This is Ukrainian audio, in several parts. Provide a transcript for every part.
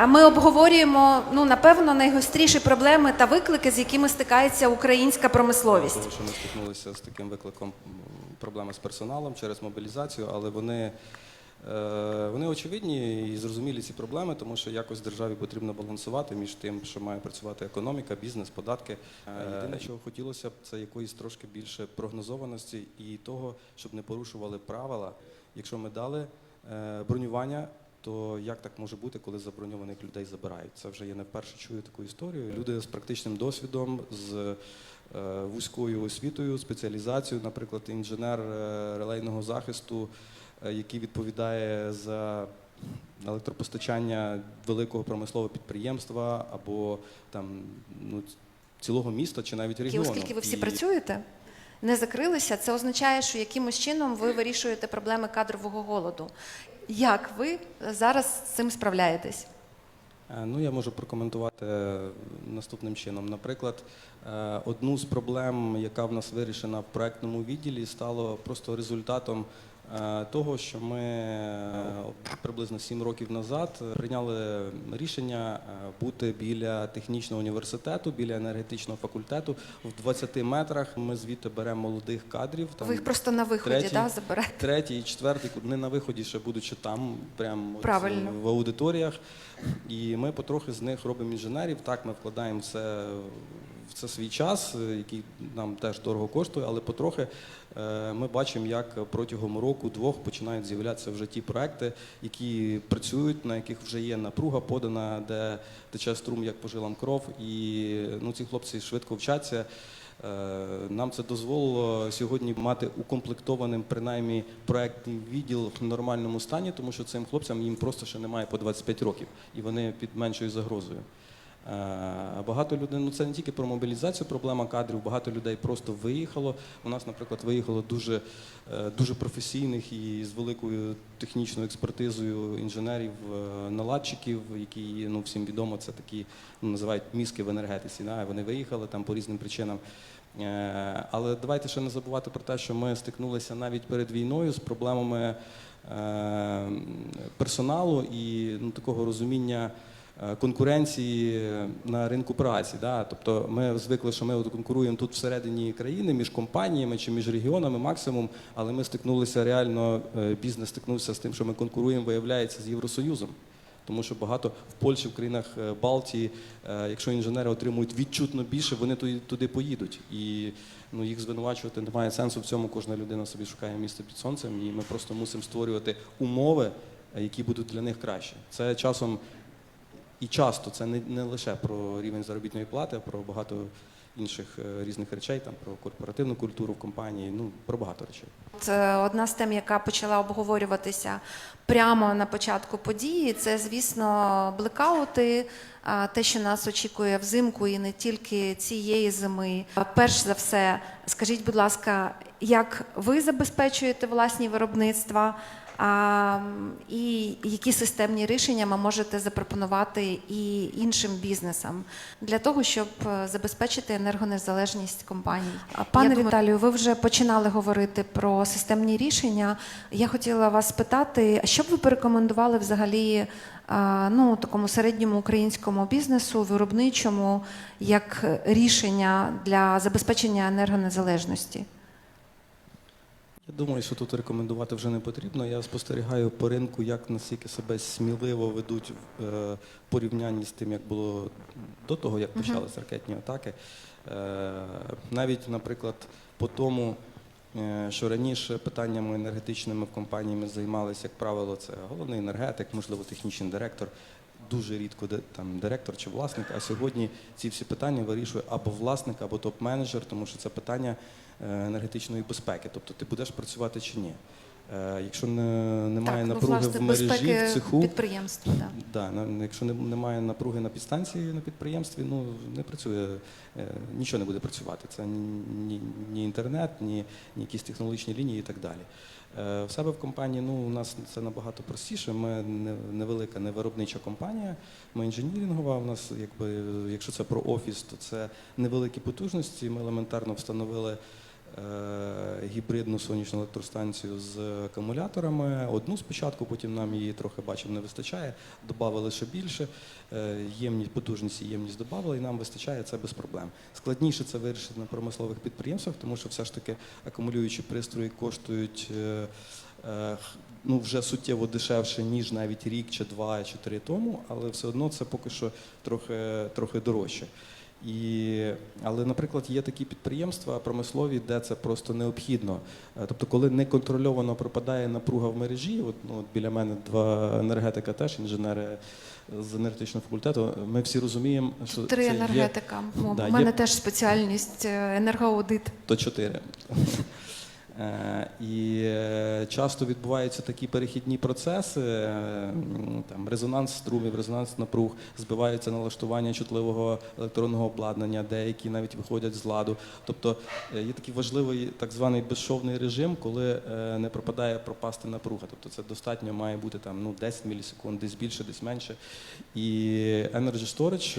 А Ми обговорюємо ну напевно найгостріші проблеми та виклики, з якими стикається українська промисловість. Тому що ми стикнулися з таким викликом проблеми з персоналом через мобілізацію, але вони, е, вони очевидні і зрозумілі ці проблеми, тому що якось державі потрібно балансувати між тим, що має працювати економіка, бізнес, податки. Е, Єдине, чого хотілося б, це якоїсь трошки більше прогнозованості і того, щоб не порушували правила. Якщо ми дали е, бронювання, то як так може бути, коли заброньованих людей забирають? Це вже я не вперше чую таку історію. Люди з практичним досвідом, з е, вузькою освітою, спеціалізацією, наприклад, інженер е, релейного захисту, е, який відповідає за електропостачання великого промислового підприємства або там ну, цілого міста чи навіть І регіону. оскільки ви всі І- працюєте, не закрилися, це означає, що якимось чином ви вирішуєте проблеми кадрового голоду. Як ви зараз з цим справляєтесь? Е, Ну, я можу прокоментувати е, наступним чином. Наприклад, е, одну з проблем, яка в нас вирішена в проектному відділі, стало просто результатом того, що ми е, приблизно 7 років назад прийняли рішення е, бути біля технічного університету, біля енергетичного факультету в 20 метрах. Ми звідти беремо молодих кадрів. там ви їх просто на виході третій- да, забираєте? Третій четвертий, не на виході, ще будучи там, прямо Правильно. в аудиторіях. І ми потрохи з них робимо інженерів. Так, ми вкладаємо це в це свій час, е, який нам теж дорого коштує, але потрохи е, ми бачимо, як протягом року-двох починають з'являтися вже ті проекти, які працюють, на яких вже є напруга подана, де тече струм як по жилам кров. І ну, ці хлопці швидко вчаться. Е, Нам це дозволило сьогодні мати укомплектованим принаймні проектний відділ в нормальному стані, тому що цим хлопцям їм просто ще немає по 25 років, і вони під меншою загрозою. Е, багато людей, ну це не тільки про мобілізацію, проблема кадрів. Багато людей просто виїхало. У нас, наприклад, виїхало дуже, е, дуже професійних і з великою технічною експертизою інженерів, е, наладчиків, які ну всім відомо, це такі ну, називають мізки в енергетиці. Да? Вони виїхали там по різним причинам. Але давайте ще не забувати про те, що ми стикнулися навіть перед війною з проблемами персоналу і ну, такого розуміння конкуренції на ринку праці. Да? Тобто ми звикли, що ми конкуруємо тут всередині країни між компаніями чи між регіонами максимум, але ми стикнулися реально, е, бізнес стикнувся з тим, що ми конкуруємо, виявляється, з Євросоюзом. Тому що багато в Польщі, в країнах е, Балтії, е, якщо інженери отримують відчутно більше, вони туди, поїдуть. І ну, їх звинувачувати немає сенсу в цьому. Кожна людина собі шукає місце під сонцем, і ми просто мусимо створювати умови, е, які будуть для них кращі. Це часом і часто це не, не лише про рівень заробітної плати, а про багато інших е, різних речей, там про корпоративну культуру в компанії, ну про багато речей. Це одна з тем, яка почала обговорюватися прямо на початку події. Це, звісно, блекаути, те, що нас очікує взимку, і не тільки цієї зими. Перш за все, скажіть, будь ласка, як ви забезпечуєте власні виробництва? А, і які системні рішення ви можете запропонувати і іншим бізнесам для того, щоб е, забезпечити енергонезалежність компаній? Пане думаю- Віталію, ви вже починали говорити про системні рішення. Я хотіла вас спитати, що б ви порекомендували взагалі ну, такому середньому українському бізнесу, виробничому, як рішення для забезпечення енергонезалежності? Я думаю, що тут рекомендувати вже не потрібно. Я спостерігаю по ринку, як наскільки себе сміливо ведуть в е, порівнянні з тим, як було до того, як почалися ракетні атаки. Е, навіть, наприклад, по тому, е, що раніше питаннями енергетичними в компанії ми займалися, як правило, це головний енергетик, можливо, технічний директор. Дуже рідко там директор чи власник, а сьогодні ці всі питання вирішує або власник, або топ-менеджер, тому що це питання енергетичної безпеки. Тобто ти будеш працювати чи ні. Е, Якщо не, немає так, ну, напруги власне, в мережі, в цеху, підприємства. Да. да, якщо не- немає напруги на підстанції на підприємстві, ну не працює, е, нічого не буде працювати. Це ні, ні, інтернет, ні, ні якісь технологічні лінії і так далі. Е, В себе в компанії ну, у нас це набагато простіше. Ми невелика, не виробнича компанія, ми інженірінгова. У нас, якби, якщо це про офіс, то це невеликі потужності. Ми елементарно встановили е, гібридну сонячну електростанцію з акумуляторами. Одну спочатку, потім нам її трохи бачимо не вистачає. Добавили ще більше. Е, Ємність, потужність і ємність додали, і нам вистачає це без проблем. Складніше це вирішити на промислових підприємствах, тому що все ж таки акумулюючі пристрої коштують. е, е, Ну, вже суттєво дешевше, ніж навіть рік чи два чи три тому, але все одно це поки що трохи, трохи дорожче. І, але, наприклад, є такі підприємства промислові, де це просто необхідно. Е, Тобто, коли неконтрольовано пропадає напруга в мережі, от, ну, от біля мене два енергетика, теж інженери з енергетичного факультету, ми всі розуміємо, що Три це є енергетика. Да, мене є- теж спеціальність е, енергоаудит. то 4. Е, І е, часто відбуваються такі перехідні процеси, е, там резонанс струмів, резонанс напруг, збиваються налаштування чутливого електронного обладнання, деякі навіть виходять з ладу. Тобто є такий важливий так званий безшовний режим, коли не пропадає пропасти напруга. Тобто це достатньо має бути там ну 10 мілісекунд, десь більше, десь менше. І Energy Storage,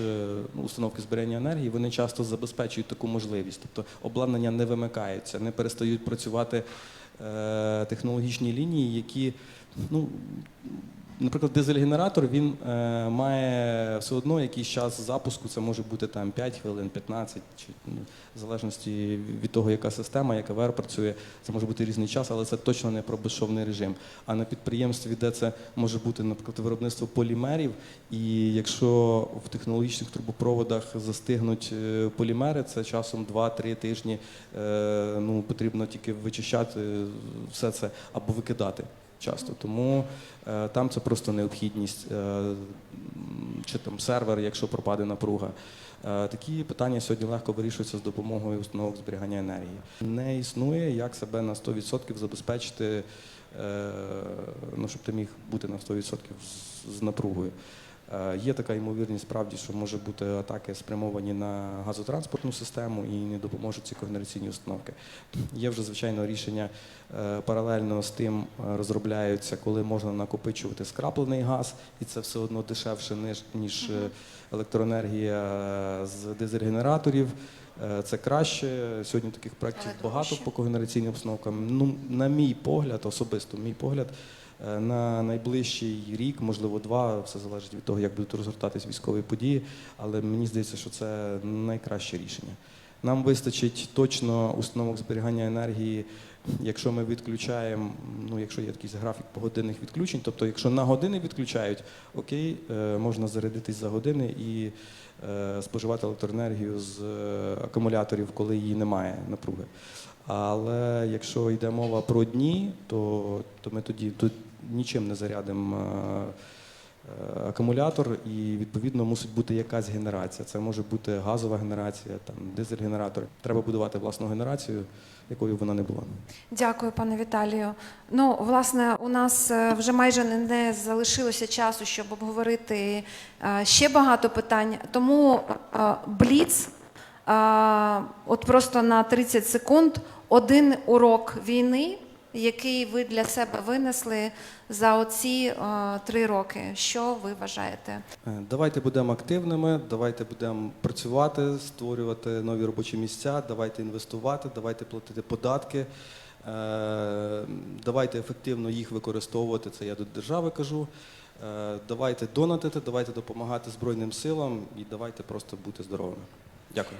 ну, установки зберігання енергії, вони часто забезпечують таку можливість. Тобто обладнання не вимикається, не перестають працювати е, технологічні лінії, які, ну, наприклад, дизель-генератор він е, має все одно якийсь час запуску, це може бути там 5 хвилин, 15, чи, ну, в залежності від того, яка система, яка ВР працює, це може бути різний час, але це точно не про безшовний режим. А на підприємстві, де це може бути, наприклад, виробництво полімерів, і якщо в технологічних трубопроводах застигнуть е, полімери, це часом 2-3 тижні е, ну, потрібно тільки вичищати все це або викидати часто. Тому е, там це просто необхідність. Е, чи там сервер, якщо пропаде напруга. Е, Такі питання сьогодні легко вирішуються з допомогою установок зберігання енергії. Не існує, як себе на 100% забезпечити, е, ну, щоб ти міг бути на 100% з, з напругою. Е, Є така ймовірність, справді, що може бути атаки спрямовані на газотранспортну систему і не допоможуть ці когенераційні установки. Є вже звичайно рішення е, паралельно з тим е, розробляються, коли можна накопичувати скраплений газ, і це все одно дешевше ніж, ніж електроенергія з дизель-генераторів. Це краще. Сьогодні таких проєктів багато по когенераційним установкам. Ну, на мій погляд, особисто мій погляд, на найближчий рік, можливо, два, все залежить від того, як будуть розгортатись військові події. Але мені здається, що це найкраще рішення. Нам вистачить точно установок зберігання енергії, якщо ми відключаємо, ну якщо є якийсь графік погодинних відключень, тобто якщо на години відключають, окей, е, можна зарядитись за години і е, споживати електроенергію з е, акумуляторів, коли її немає напруги. Але якщо йде мова про дні, то, то ми тоді нічим не зарядимо. е, е, Акумулятор і відповідно мусить бути якась генерація. Це може бути газова генерація, там дизель-генератор. Треба будувати власну генерацію, якою вона не була. Дякую, пане Віталію. Ну, власне, у нас е, вже майже не, залишилося часу, щоб обговорити ще багато питань. Тому бліц, от просто на 30 секунд, один урок війни, який ви для себе винесли за оці е, три роки. Що ви вважаєте? Е, Давайте будемо активними, давайте будемо працювати, створювати нові робочі місця, давайте інвестувати, давайте платити податки, е, давайте ефективно їх використовувати. Це я до держави кажу. Е, Давайте донатити, давайте допомагати Збройним силам і давайте просто бути здоровими. Дякую.